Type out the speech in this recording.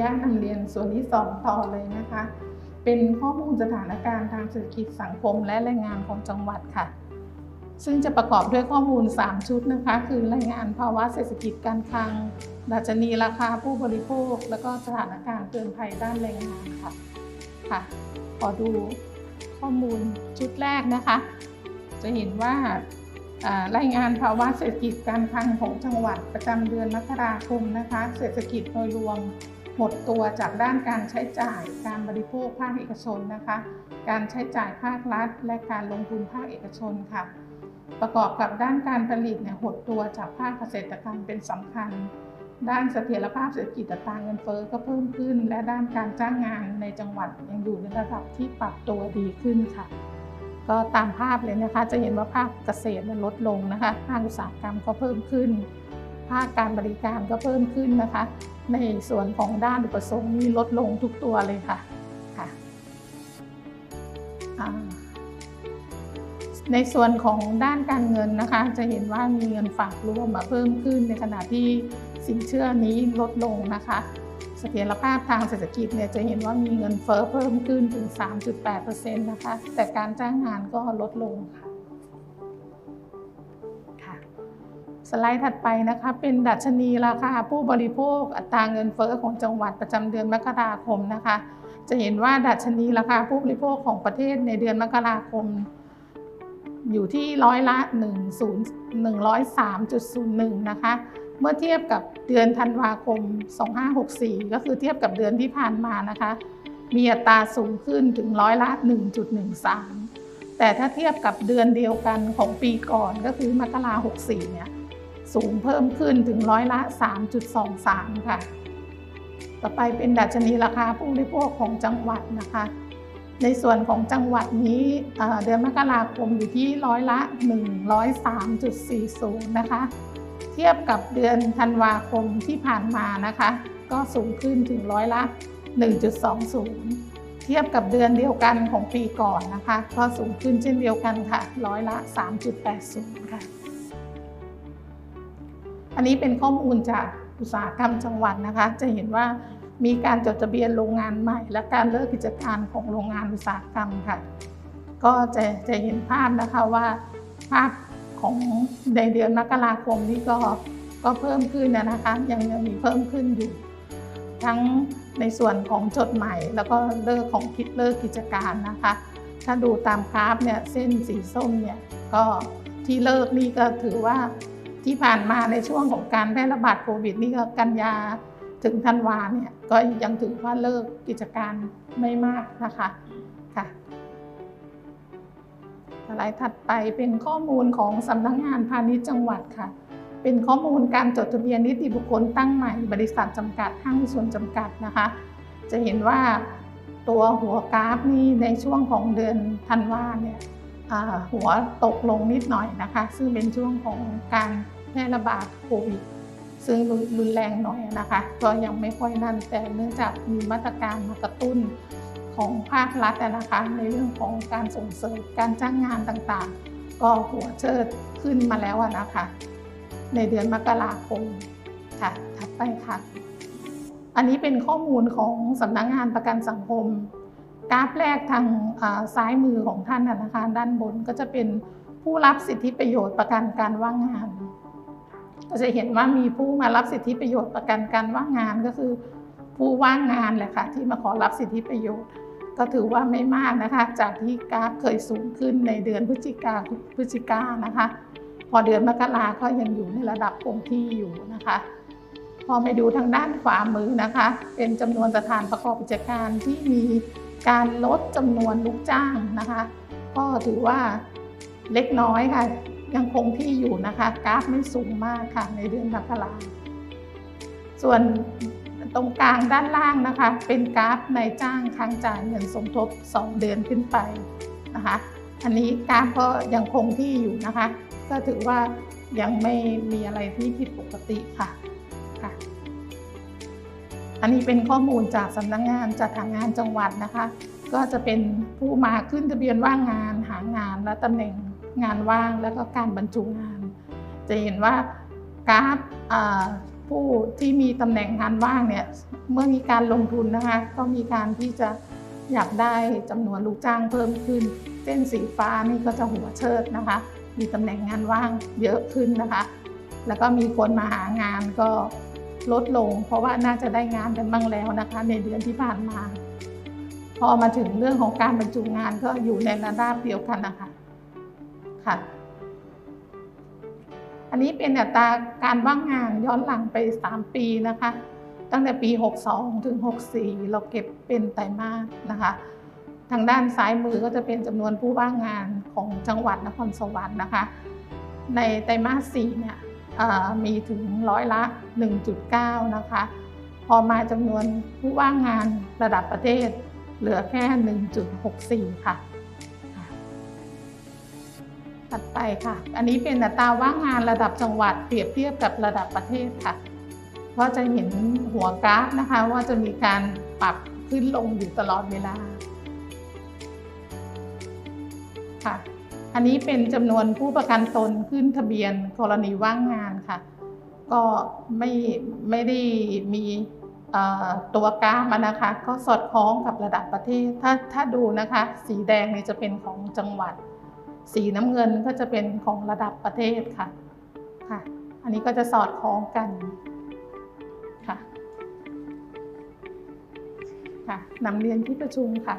ญาตนำเรียนส่วนที่สองต่อเลยนะคะ เป็นข้อมูลสถานการณ์ทางเศรษฐกิจสังคมและแรงงานของจังหวัดค่ะ ซึ่งจะประกอบด้วยข้อมูล 3 ชุดนะคะ คือรายงานภาวะเศรษฐกิจการคลัง ดัชนีราคาผู้บริโภค แล้วก็สถานการณ์เตือนภัยด้านแรงงานค่ะค่ะ ขอดูข้อมูลชุดแรกนะคะ จะเห็นว่าอ่ารายงานภาวะเศรษฐกิจการคลังของจังหวัดประจำเดือนมกราคมนะคะ เศรษฐกิจโดยรวม หมดตัวจากด้านการใช้จ่ายการบริโภคภาคเอกชนนะคะ การใช้จ่ายภาครัฐ และการลงทุนภาคเอกชนค่ะ ประกอบกับด้านการผลิตเนี่ยหดตัวจากภาคเกษตรกรรมเป็นสำคัญ ด้านเสถียรภาพเศรษฐกิจตรางเงินเฟ้อก็เพิ่มขึ้น และด้านการจ้างงานในจังหวัดยังอยู่ในระดับที่ปรับตัวดีขึ้นค่ะ ก็ตามภาพเลยนะคะจะเห็นว่าภาคเกษตรเนี่ยลดลงนะคะภาคอุตสาหกรรมก็เพิ่มขึ้น ภาคการบริการก็เพิ่มขึ้นนะคะ ในส่วนของด้านอุปสงค์นี่ลดลงทุกตัวเลยค่ะค่ะในส่วนของด้านการเงินนะคะ จะเห็นว่ามีเงินฝากรวมมาเพิ่มขึ้นในขณะที่สินเชื่อนี้ลดลงนะคะเสถียรภาพทางเศรษฐกิจเนี่ยจะเห็นว่ามีเงินเฟ้อเพิ่มขึ้นถึง 3.8%นะคะ แต่การจ้างงานก็ลดลงค่ะ สไลด์ถัดไปนะคะเป็นดัชนีราคาผู้บริโภคอัตราเงินเฟ้อของจังหวัดประจำเดือนมกราคมนะคะ จะเห็นว่าดัชนีราคาผู้บริโภคของประเทศในเดือนมกราคม อยู่ที่ร้อยละ103.01นะคะเมื่อเทียบกับเดือนธันวาคม 2564 ก็คือเทียบกับเดือนที่ผ่านมานะคะ มีอัตราสูงขึ้นถึงร้อยละ 1.13 แต่ถ้าเทียบกับเดือนเดียวกันของปีก่อนก็คือมกรา64เนี่ย สูงเพิ่มขึ้นถึงร้อยละ 3.23 ค่ะ ต่อไปเป็นดัชนีราคาผู้บริโภคของจังหวัดนะคะ ในส่วนของจังหวัดนี้เดือนมกราคมอยู่ที่ร้อยละ 103.40 นะคะ เทียบกับเดือนธันวาคมที่ผ่านมานะคะ ก็สูงขึ้นถึงร้อยละ 1.20เทียบกับเดือนเดียวกันของปีก่อนนะคะ ก็สูงขึ้นเช่นเดียวกันค่ะ ร้อยละ 3.80 ค่ะ อันนี้เป็นข้อมูลจากอุตสาหกรรมจังหวัดนะคะ จะเห็นว่ามีการจดทะเบียนโรงงานใหม่ และการเลิกกิจการของโรงงานอุตสาหกรรมค่ะ ก็จะจะเห็นภาพนะคะว่าภาพของในเดือนมกราคมนี้ก็ก็เพิ่มขึ้นนะนะคะ ยังยังมีเพิ่มขึ้นอยู่ ทั้งในส่วนของจดใหม่ แล้วก็เลิกของคิดเลิกกิจการนะคะ ถ้าดูตามกราฟเนี่ยเส้นสีส้มเนี่ยก็ที่เลิกนี่ก็ถือว่า ที่ผ่านมาในช่วงของการแพร่ระบาดโควิด นี่ก็กันยาถึงธันวาเนี่ยก็ยังถือว่าเลิกกิจการไม่มากนะคะค่ะสไลด์ถัดไปเป็นข้อมูลของสำนักงานพาณิชย์จังหวัดค่ะ เป็นข้อมูลการจดทะเบียนนิติบุคคลตั้งใหม่ บริษัทจำกัดห้างส่วนจำกัดนะคะ จะเห็นว่าตัวหัวกราฟนี่ในช่วงของเดือนธันวาเนี่ย หัวตกลงนิดหน่อยนะคะ ซึ่งเป็นช่วงของการแพร่ระบาดโควิดซึ่งรุนแรงหน่อยนะคะ ก็ยังไม่ค่อยนั่นแต่เนื่องจากมีมาตรการมากระตุ้นของภาครัฐนะคะในเรื่องของการส่งเสริมการจ้างงานต่างๆ ก็หัวเชิดขึ้นมาแล้วนะคะ ในเดือนมกราคมค่ะถัดไปค่ะ อันนี้เป็นข้อมูลของสำนักงานประกันสังคม กราฟแรกทางซ้ายมือของท่านนะนะคะด้านบนก็จะเป็นผู้รับสิทธิประโยชน์ประกันการว่างงาน ก็จะเห็นว่ามีผู้มารับสิทธิประโยชน์ประกันการว่างงานก็คือ ผู้ว่างงานแหละค่ะที่มาขอรับสิทธิประโยชน์ ก็ถือว่าไม่มากนะคะ จากที่กราฟเคยสูงขึ้นในเดือนพฤศจิกาพฤศจิกานะคะ พอเดือนมกราก็ยังอยู่ในระดับคงที่อยู่นะคะพอไปดูทางด้านขวามือนะคะ เป็นจำนวนสถานประกอบกิจการที่มี การลดจำนวนลูกจ้างนะคะ ก็ถือว่าเล็กน้อยค่ะ ยังคงที่อยู่นะคะ กราฟไม่สูงมากค่ะในเดือนมกราส่วนตรงกลางด้านล่างนะคะ เป็นกราฟนายจ้างค้างจ่ายเงินสมทบ 2 เดือนขึ้นไปนะคะ อันนี้กราฟก็ยังคงที่อยู่นะคะ ก็ถือว่ายังไม่มีอะไรที่ผิดปกติค่ะค่ะ อันนี้เป็นข้อมูลจากสำนักงานจัดหางานจังหวัดนะคะ ก็จะเป็นผู้มาขึ้นทะเบียนว่างงานหางานและตำแหน่งงานว่างแล้วก็การบรรจุงาน จะเห็นว่ากราฟอ่าผู้ที่มีตำแหน่งงานว่างเนี่ยเมื่อมีการลงทุนนะคะ ก็มีการที่จะอยากได้จำนวนลูกจ้างเพิ่มขึ้น เส้นสีฟ้านี่ก็จะหัวเชิดนะคะ มีตำแหน่งงานว่างเยอะขึ้นนะคะ แล้วก็มีคนมาหางานก็ ลดลง เพราะว่าน่าจะได้งานกันบ้างแล้วนะคะ ในเดือนที่ผ่านมา พอมาถึงเรื่องของการบรรจุงานก็อยู่ในระดับเดียวกันนะคะค่ะ อันนี้เป็นอัตราการว่างงานย้อนหลังไป 3 ปีนะคะ ตั้งแต่ปี 62 ถึง 64 เราเก็บเป็นไตรมาสนะคะ ทางด้านซ้ายมือก็จะเป็นจำนวนผู้ว่างงานของจังหวัดนครสวรรค์นะคะ ในไตรมาส4เนี่ย มีถึงร้อยละ 1.9 นะคะ พอมาจำนวนผู้ว่างงานระดับประเทศ เหลือแค่ 1.64 ค่ะถัดไปค่ะ อันนี้เป็นอัตราว่างงานระดับจังหวัดเปรียบเทียบกับระดับประเทศค่ะ ก็จะเห็นหัวกราฟนะคะ ว่าจะมีการปรับขึ้นลงอยู่ตลอดเวลาค่ะ อันนี้เป็นจำนวนผู้ประกันตนขึ้นทะเบียนกรณีว่างงานค่ะ ก็ไม่ไม่ได้มีตัวกราฟมนะคะ ก็สอดคล้องกับระดับประเทศ ถ้าถ้าดูนะคะ สีแดงนี่จะเป็นของจังหวัด สีน้ำเงินก็จะเป็นของระดับประเทศค่ะค่ะ อันนี้ก็จะสอดคล้องกันค่ะค่ะนำเรียนที่ประชุมค่ะ